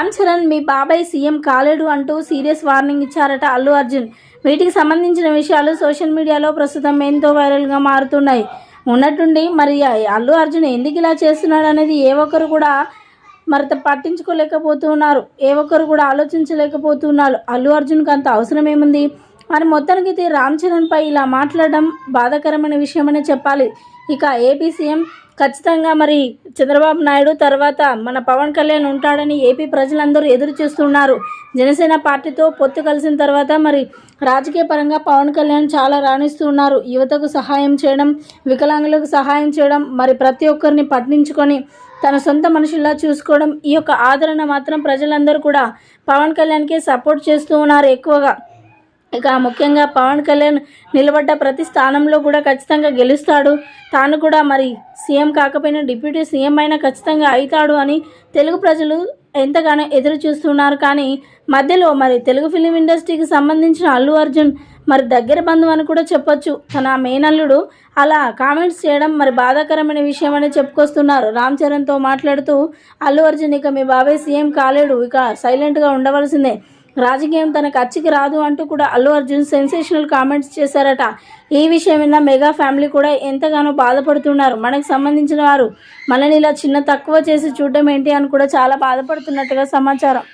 రామ్ చరణ్ మీ బాబాయ్ సీఎం కాలేడు అంటూ సీరియస్ వార్నింగ్ ఇచ్చారట అల్లు అర్జున్. వీటికి సంబంధించిన విషయాలు సోషల్ మీడియాలో ప్రస్తుతం ఎంతో వైరల్గా మారుతున్నాయి. ఉన్నట్టుండి మరి అల్లు అర్జున్ ఎందుకు ఇలా చేస్తున్నాడు అనేది ఏ ఒక్కరు కూడా మరి పట్టించుకోలేకపోతున్నారు. ఏ ఒక్కరు కూడా ఆలోచించలేకపోతున్నారు. అల్లు అర్జున్కి అంత అవసరం ఏముంది? మరి మొత్తానికి అయితే రామ్ చరణ్పై ఇలా మాట్లాడడం బాధాకరమైన విషయమనే చెప్పాలి. ఇక ఏపీ సీఎం ఖచ్చితంగా మరి చంద్రబాబు నాయుడు తర్వాత మన పవన్ కళ్యాణ్ ఉంటాడని ఏపీ ప్రజలందరూ ఎదురు చూస్తున్నారు. జనసేన పార్టీతో పొత్తు కలిసిన తర్వాత మరి రాజకీయ పరంగా పవన్ కళ్యాణ్ చాలా రాణిస్తున్నారు. యువతకు సహాయం చేయడం వికలాంగులకు సహాయం చేయడం మరి ప్రతి ఒక్కరిని పట్టించుకొని తన సొంత మనుషుల్లా చూసుకోవడం ఈ యొక్క ఆదరణ మాత్రం ప్రజలందరూ కూడా పవన్ కళ్యాణ్కి సపోర్ట్ చేస్తూ ఉన్నారు ఎక్కువగా. ఇక ముఖ్యంగా పవన్ కళ్యాణ్ నిలబడ్డ ప్రతి స్థానంలో కూడా ఖచ్చితంగా గెలుస్తాడు. తాను కూడా మరి సీఎం కాకపోయినా డిప్యూటీ సీఎం అయినా ఖచ్చితంగా అవుతాడు అని తెలుగు ప్రజలు ఎంతగానో ఎదురు చూస్తున్నారు. కానీ మధ్యలో మరి తెలుగు ఫిలిం ఇండస్ట్రీకి సంబంధించిన అల్లు అర్జున్ మరి దగ్గర బంధువు అని కూడా చెప్పొచ్చు. తన మేనల్లుడు అలా కామెంట్స్ చేయడం మరి బాధాకరమైన విషయం అని చెప్పుకొస్తున్నారు. రామ్ చరణ్తో మాట్లాడుతూ అల్లు అర్జున్ ఇక మీ బాబాయ్ సీఎం కాలేడు. ఇక సైలెంట్గా ఉండవలసిందే. రాజకీయం తనకు అచ్చికి రాదు అంటూ కూడా అల్లు అర్జున్ సెన్సేషనల్ కామెంట్స్ చేశారట. ఈ విషయం విన్న మెగా ఫ్యామిలీ కూడా ఎంతగానో బాధపడుతున్నారు. మనకు సంబంధించిన వారు మనని ఇలా చిన్న తక్కువ చేసి చూడడం ఏంటి అని కూడా చాలా బాధపడుతున్నట్టుగా సమాచారం.